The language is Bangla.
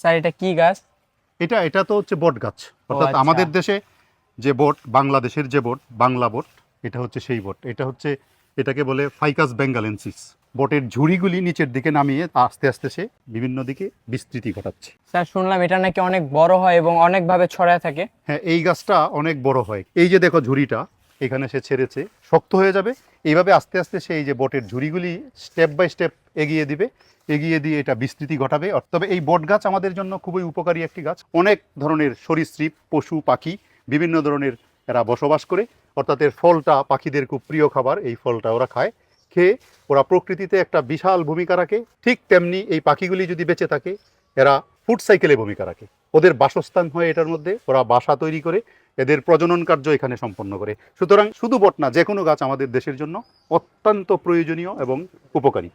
স্যার এটা কি গাছ? এটা এটা তো হচ্ছে বট গাছ। অর্থাৎ আচ্ছা। আমাদের দেশে যে বোট বাংলাদেশের যে বোট বাংলা বোট এটা হচ্ছে সেই বোট। এটা হচ্ছে এটাকে বলে ফাইকাস বেঙ্গালেন্সিস। বোটের ঝুড়িগুলি নিচের দিকে নামিয়ে আস্তে আস্তে সে বিভিন্ন দিকে বিস্তৃতি ঘটাচ্ছে। স্যার শুনলাম এটা নাকি অনেক বড় হয় এবং অনেকভাবে ছড়ায় থাকে। হ্যাঁ এই গাছটা অনেক বড় হয়। এই যে দেখো ঝুড়িটা এখানে সে ছেড়েছে, শক্ত হয়ে যাবে। এইভাবে আস্তে আস্তে সে এই যে বটের ঝুড়িগুলি স্টেপ বাই স্টেপ এগিয়ে দিবে। এগিয়ে দিয়ে এটা বিস্তৃতি ঘটাবে। তবে এই বট গাছ আমাদের জন্য খুবই উপকারী একটি গাছ। অনেক ধরনের সরীসৃপ, পশু, পাখি, বিভিন্ন ধরনের এরা বসবাস করে। অর্থাৎ এর ফলটা পাখিদের খুব প্রিয় খাবার, এই ফলটা ওরা খায়। খেয়ে ওরা প্রকৃতিতে একটা বিশাল ভূমিকা রাখে। ঠিক তেমনি এই পাখিগুলি যদি বেঁচে থাকে, এরা ফুড সাইকেলে ভূমিকা রাখে। ওদের বাসস্থান হয় এটার মধ্যে। ওরা বাসা তৈরি করে। এদের প্রজনন কার্য এখানে সম্পন্ন করে। সুতরাং শুধু বট না যে কোনো গাছ আমাদের দেশের জন্য অত্যন্ত প্রয়োজনীয় এবং উপকারী।